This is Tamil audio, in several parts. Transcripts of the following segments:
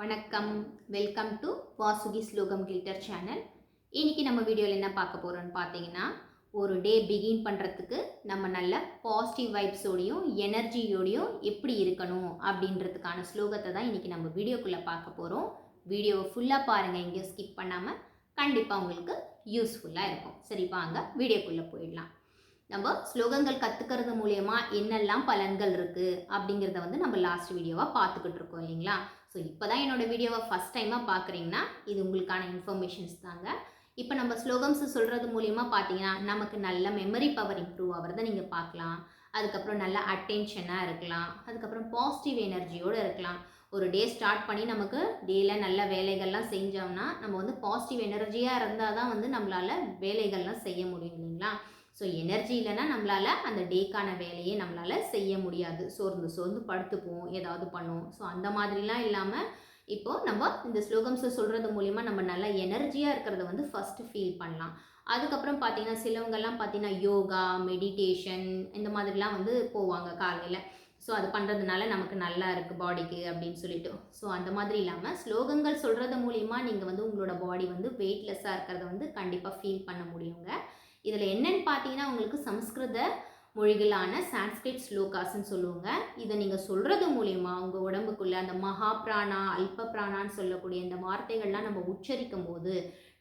வணக்கம். வெல்கம் டு வாசுகி ஸ்லோகம் கிளிட்டர் சேனல். இன்றைக்கி நம்ம வீடியோவில் என்ன பார்க்க போகிறோம்னு பார்த்தீங்கன்னா ஒரு டே பிகின் பண்ணுறதுக்கு நம்ம நல்ல பாசிட்டிவ் வைப்ஸோடையும் எனர்ஜியோடையும் எப்படி இருக்கணும் அப்படின்றதுக்கான ஸ்லோகத்தை தான் இன்றைக்கி நம்ம வீடியோக்குள்ளே பார்க்க போகிறோம் வீடியோவை ஃபுல்லாக பாருங்கள் எங்கேயும் ஸ்கிப் பண்ணாமல் கண்டிப்பாக உங்களுக்கு யூஸ்ஃபுல்லாக இருக்கும். சரி வாங்க வீடியோக்குள்ளே போயிடலாம். நம்ம ஸ்லோகங்கள் கற்றுக்கிறது மூலயமா என்னெல்லாம் பலன்கள் இருக்குது அப்படிங்கிறத வந்து நம்ம லாஸ்ட் வீடியோவாக பார்த்துக்கிட்டு இருக்கோம் இல்லைங்களா? ஸோ இப்போ தான் என்னோடய வீடியோவை ஃபஸ்ட் டைமாக பார்க்குறீங்கன்னா இது உங்களுக்கான இன்ஃபர்மேஷன்ஸ் தாங்க. இப்போ நம்ம ஸ்லோகம்ஸ் சொல்கிறது மூலியமா பார்த்தீங்கன்னா நமக்கு நல்ல மெமரி பவர் இம்ப்ரூவ் ஆகிறத நீங்கள் பார்க்கலாம் அதுக்கப்புறம் நல்ல அட்டென்ஷனாக இருக்கலாம். அதுக்கப்புறம் பாசிட்டிவ் எனர்ஜியோடு இருக்கலாம். ஒரு டே ஸ்டார்ட் பண்ணி நமக்கு டேயில் நல்ல வேலைகள்லாம் செஞ்சோம்னா நம்ம வந்து பாசிட்டிவ் எனர்ஜியாக இருந்தால் தான் வந்து நம்மளால் வேலைகள்லாம் செய்ய முடியும் இல்லைங்களா? ஸோ எனர்ஜி இல்லைன்னா நம்மளால் அந்த டேக்கான வேலையை நம்மளால் செய்ய முடியாது. சோர்ந்து சோர்ந்து படுத்துப்போம் ஏதாவது பண்ணுவோம் ஸோ அந்த மாதிரிலாம் இல்லாமல் இப்போது நம்ம இந்த ஸ்லோகம்ஸை சொல்கிறது மூலிமா நம்ம நல்லா எனர்ஜியாக இருக்கிறத வந்து ஃபஸ்ட்டு ஃபீல் பண்ணலாம். அதுக்கப்புறம் பார்த்தீங்கன்னா சிலவங்கெல்லாம் பார்த்தீங்கன்னா யோகா மெடிடேஷன் இந்த மாதிரிலாம் வந்து போவாங்க காலையில். ஸோ அது பண்ணுறதுனால நமக்கு நல்லா இருக்குது பாடிக்கு அப்படின்னு சொல்லிட்டு. ஸோ அந்த மாதிரி இல்லாமல் ஸ்லோகங்கள் சொல்கிறது மூலிமா நீங்கள் வந்து உங்களோட பாடி வந்து வெயிட்லெஸ்ஸாக இருக்கிறத வந்து கண்டிப்பாக ஃபீல் பண்ண முடியுங்க. இதில் என்னென்னு பார்த்தீங்கன்னா உங்களுக்கு சம்ஸ்கிருத மொழிகளான சான்ஸ்கிரிட் ஸ்லோகாஸ்ன்னு சொல்லுவாங்க. இதை நீங்கள் சொல்கிறது மூலயமா உங்கள் உடம்புக்குள்ளே அந்த மகா பிராணா அல்ப பிராணான்னு சொல்லக்கூடிய இந்த வார்த்தைகள்லாம் நம்ம உச்சரிக்கும் போது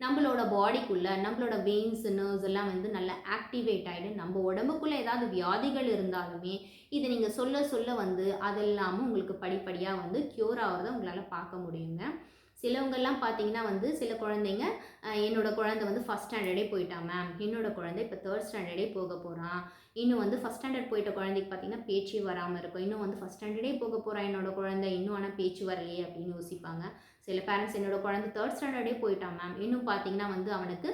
நம்மளோட பாடிக்குள்ளே நம்மளோட வெயின்ஸ் நர்வ்ஸ் எல்லாம் வந்து நல்லா ஆக்டிவேட் ஆகிடும் நம்ம உடம்புக்குள்ளே ஏதாவது வியாதிகள் இருந்தாலுமே இதை நீங்கள் சொல்ல சொல்ல வந்து அதெல்லாமும் உங்களுக்கு படிப்படியாக வந்து க்யூர் ஆகிறத உங்களால் பார்க்க முடியுங்க. சிலவங்கெல்லாம் பார்த்தீங்கன்னா வந்து சில குழந்தைங்க என்னோட குழந்தை வந்து ஃபஸ்ட் ஸ்டாண்டர்டே போயிட்டா மேம் என்னோட குழந்தை இப்போ தேர்ட் ஸ்டாண்டர்டே போக போகிறான் இன்னும் வந்து ஃபஸ்ட் ஸ்டாண்டர்ட் போயிட்ட குழந்தைக்கு பார்த்தீங்கன்னா பேச்சு வராமல் இருக்கும். இன்னும் வந்து ஃபஸ்ட் ஸ்டாண்டர்டே போக போகிறான் என்னோட குழந்தை. இன்னும் ஆனால் பேச்சு வரலையே அப்படின்னு யோசிப்பாங்க. சில பேரண்ட்ஸ் என்னோட குழந்தை தேர்ட் ஸ்டாண்டர்டே போயிட்டான் மேம் இன்னும் பார்த்தீங்கன்னா வந்து அவனுக்கு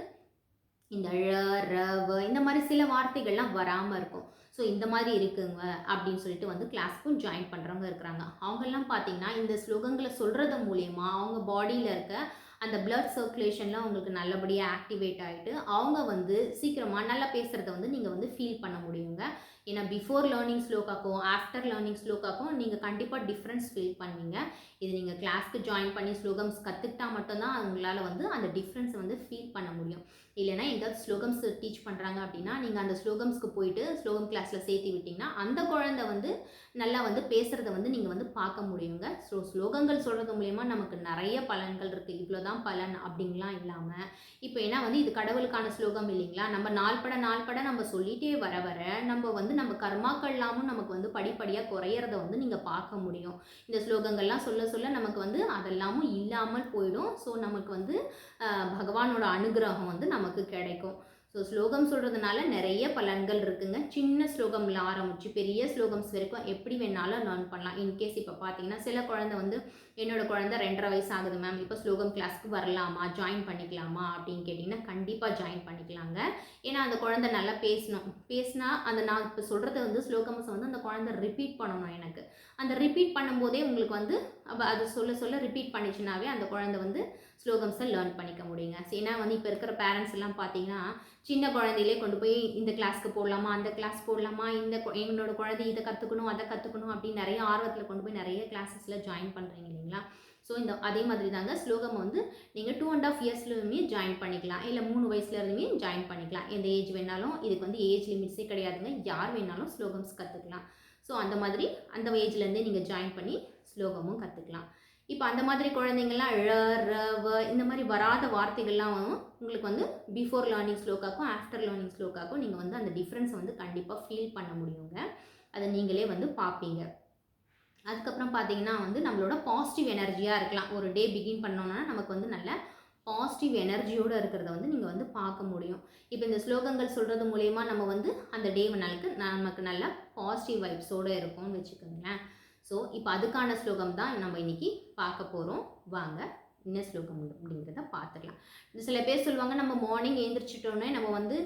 இந்த ழ ரவ இந்த மாதிரி சில வார்த்தைகள்லாம் வராமல் இருக்கும். ஸோ இந்த மாதிரி இருக்குங்க அப்படின்னு சொல்லிட்டு வந்து கிளாஸ்க்கும் ஜாயின் பண்ணுறவங்க இருக்கிறாங்க. அவங்கெல்லாம் பார்த்தீங்கன்னா இந்த ஸ்லோகங்களை சொல்கிறது மூலயமா அவங்க பாடியில் இருக்க அந்த பிளட் சர்க்குலேஷன்லாம் அவங்களுக்கு நல்லபடியாக ஆக்டிவேட் ஆகிட்டு அவங்க வந்து சீக்கிரமாக நல்லா பேசுகிறத வந்து நீங்கள் வந்து ஃபீல் பண்ண முடியுங்க. ஏன்னா பிஃபோர் லேர்னிங் ஸ்லோக்காக்கும் ஆஃப்டர் லேர்னிங் ஸ்லோக்காக்கும் நீங்கள் கண்டிப்பாக டிஃப்ரென்ஸ் ஃபீல் பண்ணுவீங்க. இது நீங்கள் கிளாஸ்க்கு ஜாயின் பண்ணி ஸ்லோகம்ஸ் கற்றுக்கிட்டா மட்டும்தான் உங்களால் வந்து அந்த டிஃப்ரென்ஸ் வந்து ஃபீல் பண்ண இல்லைனா இல்லைன்னா எங்கேயாவது ஸ்லோகம்ஸ் டீச் பண்ணுறாங்க அப்படின்னா நீங்கள் அந்த ஸ்லோகம்ஸ்க்கு போயிட்டு ஸ்லோகம் கிளாஸில் சேர்த்து விட்டிங்கன்னா அந்த குழந்தை வந்து நல்லா வந்து பேசுகிறத வந்து நீங்கள் வந்து பார்க்க முடியுங்க. ஸோ ஸ்லோகங்கள் சொல்கிறது மூலயமா நமக்கு நிறைய பலன்கள் இருக்குது இவ்வளோ தான் பலன் அப்படின்லாம் இல்லாமல் இப்போ ஏன்னா வந்து இது கடவுளுக்கான ஸ்லோகம் இல்லைங்களா? நம்ம நாள்பட நாள்பட நம்ம சொல்லிகிட்டே வர வர நம்ம வந்து நம்ம கர்மாக்கள்லாமும் நமக்கு வந்து படிப்படியாக குறையிறத வந்து நீங்கள் பார்க்க முடியும். இந்த ஸ்லோகங்கள்லாம் சொல்ல சொல்ல நமக்கு வந்து அதெல்லாமும் இல்லாமல் போயிடும். ஸோ நமக்கு வந்து பகவானோட அனுகிரகம் வந்து நம்ம நமக்கு கிடைக்கும். ஸோ ஸ்லோகம் சொல்கிறதுனால நிறைய பலன்கள் இருக்குங்க. சின்ன ஸ்லோகம்ல ஆரம்பிச்சு பெரிய ஸ்லோகம்ஸ் வரைக்கும் எப்படி வேணாலும் லேர்ன் பண்ணலாம். இன்கேஸ் இப்போ பார்த்தீங்கன்னா சில குழந்தை வந்து என்னோட குழந்தை ரெண்டரை வயசு ஆகுது மேம் இப்போ ஸ்லோகம் கிளாஸ்க்கு வரலாமா? ஜாயின் பண்ணிக்கலாமா? அப்படின்னு கேட்டிங்கன்னா கண்டிப்பாக ஜாயின் பண்ணிக்கலாங்க. ஏன்னா அந்த குழந்தை நல்லா பேசணும். பேசினா அந்த நான் இப்போ சொல்கிறது வந்து ஸ்லோகம்ஸை வந்து அந்த குழந்தை ரிப்பீட் பண்ணணும் எனக்கு. அந்த ரிப்பீட் பண்ணும்போதே உங்களுக்கு வந்து அது சொல்ல சொல்ல ரிப்பீட் பண்ணிச்சுனாவே அந்த குழந்தை வந்து ஸ்லோகம்ஸை லேர்ன் பண்ணிக்க முடியுங்க. ஏன்னா வந்து இப்போ இருக்கிற பேரண்ட்ஸ் எல்லாம் பார்த்தீங்கன்னா சின்ன குழந்தையிலே கொண்டு போய் இந்த கிளாஸ்க்கு போடலாமா? அந்த கிளாஸ் போடலாமா? இந்த கு- என்னோட குழந்தை இதை கற்றுக்கணும் அதை கற்றுக்கணும் அப்படின்னு நிறைய ஆர்வத்தில் கொண்டு போய் நிறைய கிளாஸஸில் ஜாயின் பண்ணுறீங்க இல்லைங்களா? ஸோ இந்த அதே மாதிரி தாங்க ஸ்லோகம் வந்து நீங்கள் டூ அண்ட் ஆஃப் இயர்ஸ்லையுமே ஜாயின் பண்ணிக்கலாம். இல்லை மூணு வயசுலேருந்துமே ஜாயின் பண்ணிக்கலாம். எந்த ஏஜ் வேணாலும் இதுக்கு வந்து ஏஜ் லிமிட்ஸே கிடையாதுங்க. யார் வேணாலும் ஸ்லோகம்ஸ் கற்றுக்கலாம் ஸோ அந்த மாதிரி அந்த ஏஜ்லேருந்தே நீங்கள் ஜாயின் பண்ணி ஸ்லோகமும் கற்றுக்கலாம் இப்போ அந்த மாதிரி குழந்தைங்கள்லாம் ழ ர வ இந்த மாதிரி வராத வார்த்தைகள்லாம் உங்களுக்கு வந்து பிஃபோர் லேர்னிங் ஸ்லோக்காக்கும் ஆஃப்டர் லேர்னிங் ஸ்லோக்காக்கும் நீங்கள் வந்து அந்த டிஃப்ரென்ஸை வந்து கண்டிப்பாக ஃபீல் பண்ண முடியுங்க. அதை நீங்களே வந்து பார்ப்பீங்க. அதுக்கப்புறம் பார்த்தீங்கன்னா வந்து நம்மளோட பாசிட்டிவ் எனர்ஜியாக இருக்கலாம். ஒரு டே பிகின் பண்ணோன்னா நமக்கு வந்து நல்ல பாசிட்டிவ் எனர்ஜியோடு இருக்கிறத வந்து நீங்கள் வந்து பார்க்க முடியும். இப்போ இந்த ஸ்லோகங்கள் சொல்கிறது மூலயமா நம்ம வந்து அந்த டே நாளுக்கு நமக்கு நல்ல பாசிட்டிவ் வைப்ஸோடு இருக்கும்னு வச்சுக்கோங்களேன். ஸோ இப்போ அதுக்கான ஸ்லோகம் தான் நம்ம இன்றைக்கி பார்க்க போகிறோம் வாங்க. என்ன ஸ்லோகம் அப்படிங்கிறத பார்த்துக்கலாம் சில பேர் சொல்லுவாங்க நம்ம மார்னிங் எழுந்திரிச்சிட்டோன்னே நம்ம வந்து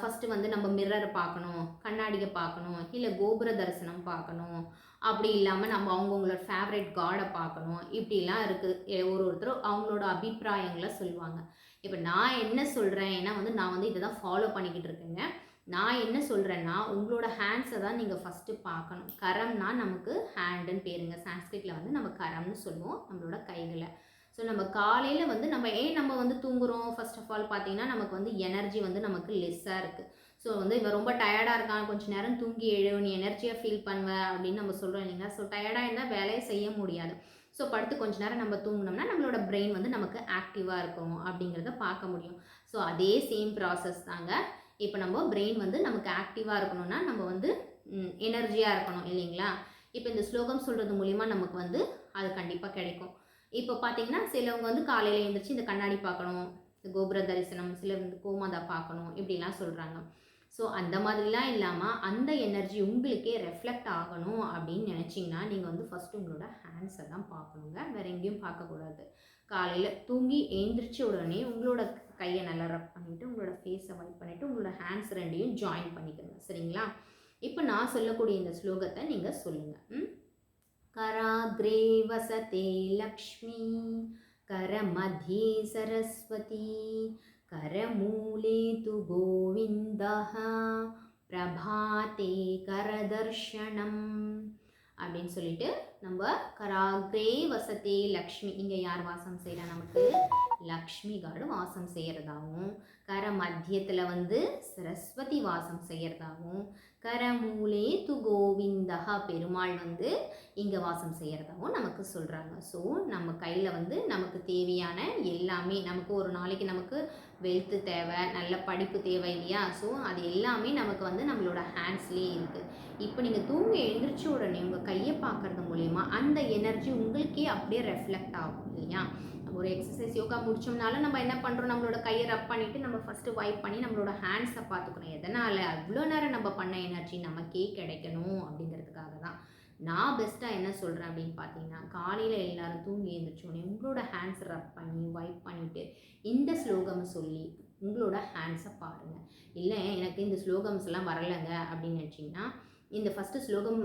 ஃபஸ்ட்டு வந்து நம்ம மிரரை பார்க்கணும் கண்ணாடியை பார்க்கணும் இல்லை கோபுர தரிசனம் பார்க்கணும். அப்படி இல்லாமல் நம்ம அவங்கவுங்களோட ஃபேவரட் காடை பார்க்கணும். இப்படிலாம் இருக்குது ஒரு ஒருத்தர் அவங்களோட அபிப்பிராயங்களை சொல்லுவாங்க. இப்போ நான் என்ன சொல்கிறேன் ஏன்னா வந்து நான் வந்து இதை தான் ஃபாலோ பண்ணிக்கிட்டு இருக்கேங்க. நான் என்ன சொல்கிறேன்னா உங்களோட ஹேண்ட்ஸை தான் நீங்கள் ஃபஸ்ட்டு பார்க்கணும். கரம்னா நமக்கு ஹேண்டுன்னு பேருங்க. சான்ஸ்கிரிட்டில் வந்து நம்ம கரம்னு சொல்லுவோம் நம்மளோட கைகளை. ஸோ நம்ம காலையில் வந்து நம்ம ஏன் நம்ம வந்து தூங்குறோம்? ஃபர்ஸ்ட் ஆஃப் ஆல் பார்த்தீங்கன்னா நமக்கு வந்து எனர்ஜி வந்து நமக்கு லெஸ்ஸாக இருக்குது ஸோ வந்து இவன் ரொம்ப டயர்டாக இருக்கான். கொஞ்சம் நேரம் தூங்கி எழு நீ எனர்ஜியாக ஃபீல் பண்ணுவேன் அப்படின்னு நம்ம சொல்கிறோம் இல்லைங்களா? ஸோ டயர்டாக இருந்தால் வேலையை செய்ய முடியாது. ஸோ படுத்து கொஞ்ச நேரம் நம்ம தூங்கினோம்னா நம்மளோட பிரெயின் வந்து நமக்கு ஆக்டிவாக இருக்கும் அப்படிங்கிறத பார்க்க முடியும். ஸோ அதே சேம் ப்ராசஸ் தாங்க. இப்போ நம்ம பிரெயின் வந்து நமக்கு ஆக்டிவாக இருக்கணும்னா நம்ம வந்து எனர்ஜியாக இருக்கணும் இல்லைங்களா? இப்போ இந்த ஸ்லோகம் சொல்கிறது மூலிமா நமக்கு வந்து அது கண்டிப்பாக கிடைக்கும். இப்போ பார்த்தீங்கன்னா சிலவங்க வந்து காலையில் எழுந்திரிச்சு இந்த கண்ணாடி பார்க்கணும் இந்த கோபுர தரிசனம் சிலர் வந்து கோமாதா பார்க்கணும் இப்படிலாம் சொல்கிறாங்க ஸோ அந்த மாதிரிலாம் இல்லாமல் அந்த எனர்ஜி உங்களுக்கே ரெஃப்ளெக்ட் ஆகணும் அப்படின்னு நினச்சிங்கன்னா நீங்கள் வந்து ஃபஸ்ட்டு உங்களோட ஹேண்ட்ஸை தான் பார்க்கணுங்க. வேறு எங்கேயும் பார்க்கக்கூடாது. காலையில் தூங்கி எழுந்திரிச்ச உடனே உங்களோட கையை நல்லா ரப் பண்ணிவிட்டு உங்களோட ஃபேஸை வைப் பண்ணிவிட்டு உங்களோட ஹேண்ட்ஸ் ரெண்டையும் ஜாயின் பண்ணிக்கோங்க. சரிங்களா? இப்போ நான் சொல்லக்கூடிய இந்த ஸ்லோகத்தை நீங்கள் சொல்லுங்கள் ம்? कराग्रे वसते लक्ष्मी करमध्ये सरस्वती करमूले तु गोविन्दः பிரபாதே கரதர்ஷனம் அப்படின்னு சொல்லிட்டு நம்ம கராக்ரே வசத்தே லக்ஷ்மி இங்கே யார் வாசம் செய்கிறா நமக்கு லக்ஷ்மி காடு வாசம் செய்கிறதாகவும் கர மத்தியத்தில் வந்து சரஸ்வதி வாசம் செய்கிறதாகவும் கரமூலே து கோவிந்தகா பெருமாள் வந்து இங்கே வாசம் செய்கிறதாகவும் நமக்கு சொல்கிறாங்க ஸோ நம்ம கையில் வந்து நமக்கு தேவையான எல்லாமே நமக்கு ஒரு நாளைக்கு நமக்கு வெல்த்து தேவை நல்ல படிப்பு தேவை இல்லையா? ஸோ அது எல்லாமே நமக்கு வந்து நம்மளோட ஹேண்ட்ஸ்லேயே இருக்குது இப்போ நீங்கள் தூங்கி எழுந்திரிச்ச உடனே உங்கள் பார்க்குறது மூலயமா அந்த எனர்ஜி உங்களுக்கே அப்படியே ரெஃப்ளெக்ட் ஆகும் இல்லையா? ஒரு எக்ஸசைஸ் யோகா முடிச்சோம்னாலும் நம்ம என்ன பண்ணுறோம் நம்மளோட கையை ரப் பண்ணிவிட்டு நம்ம ஃபஸ்ட்டு வைப் பண்ணி நம்மளோட ஹேண்ட்ஸை பார்த்துக்கணும். எதனால்? அவ்வளோ நேரம் நம்ம பண்ண எனர்ஜி நமக்கே கிடைக்கணும் அப்படிங்கிறதுக்காக தான். நான் பெஸ்ட்டாக என்ன சொல்கிறேன் அப்படின்னு பார்த்தீங்கன்னா காலையில் எல்லாரும் தூங்கி எழுந்திரிச்சோடனே உங்களோட ஹேண்ட்ஸ் ரப் பண்ணி வைப் பண்ணிவிட்டு இந்த ஸ்லோகம் சொல்லி உங்களோட ஹேண்ட்ஸை பாருங்கள் இல்லை எனக்கு இந்த ஸ்லோகம்ஸ் எல்லாம் வரலைங்க அப்படின்னு நினச்சிங்கன்னா இந்த ஃபஸ்ட்டு ஸ்லோகம்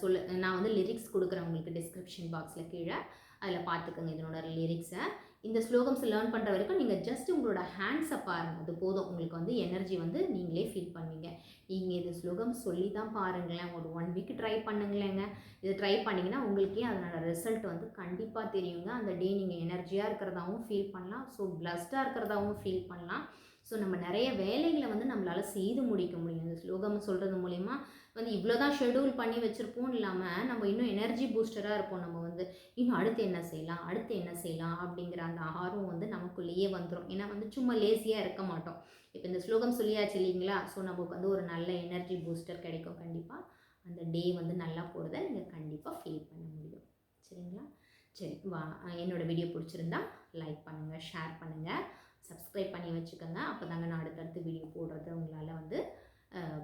சொல்ல நான் வந்து லிரிக்ஸ் கொடுக்குறேன் உங்களுக்கு டிஸ்கிரிப்ஷன் பாக்ஸில் கீழே. அதில் பார்த்துக்கோங்க இதனோட லிரிக்ஸை இந்த ஸ்லோகம்ஸ் லேர்ன் பண்ணுற வரைக்கும் நீங்கள் ஜஸ்ட் உங்களோட ஹேண்ட்ஸை பாருங்கள் அது போதும். உங்களுக்கு வந்து எனர்ஜி வந்து நீங்களே ஃபீல் பண்ணுவீங்க. நீங்கள் இது ஸ்லோகம் சொல்லி தான் பாருங்களேன். ஒரு ஒன் வீக் ட்ரை பண்ணுங்களேங்க. இது ட்ரை பண்ணிங்கன்னா உங்களுக்கே அதனோட ரிசல்ட் வந்து கண்டிப்பாக தெரியுங்க. அந்த டே நீங்கள் எனர்ஜியாக இருக்கிறதாவும் ஃபீல் பண்ணலாம். ஸோ பிளஸ்டாக இருக்கிறதாவும் ஃபீல் பண்ணலாம். ஸோ நம்ம நிறைய வேலைகளை வந்து நம்மளால் செய்து முடிக்க முடியும். இந்த ஸ்லோகம் சொல்கிறது மூலிமா வந்து இவ்வளோ தான் ஷெடியூல் பண்ணி வச்சுருப்போம் இல்லாமல் நம்ம இன்னும் எனர்ஜி பூஸ்டராக இருப்போம். நம்ம வந்து இன்னும் அடுத்து என்ன செய்யலாம் அடுத்து என்ன செய்யலாம் அப்படிங்கிற அந்த ஆர்வம் வந்து நமக்குள்ளேயே வந்துடும் ஏன்னா வந்து சும்மா லேசியாக இருக்க மாட்டோம். இப்போ இந்த ஸ்லோகம் சொல்லியாச்சு இல்லைங்களா? ஸோ நமக்கு வந்து ஒரு நல்ல எனர்ஜி பூஸ்டர் கிடைக்கும் கண்டிப்பாக அந்த டே வந்து நல்லா போகிறத நீங்கள் கண்டிப்பாக ஃபீல் பண்ண முடியும். சரிங்களா? சரி வா என்னோட வீடியோ பிடிச்சிருந்தா லைக் பண்ணுங்கள் ஷேர் பண்ணுங்கள் சப்ஸ்கிரைப் பண்ணி வச்சுக்கோங்க. அப்போ தாங்க நான் அடுத்தடுத்து வீடியோ போடுறது உங்களால் வந்து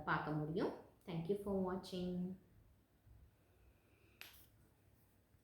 பார்க்க முடியும். தேங்க்யூ ஃபார் வாட்சிங்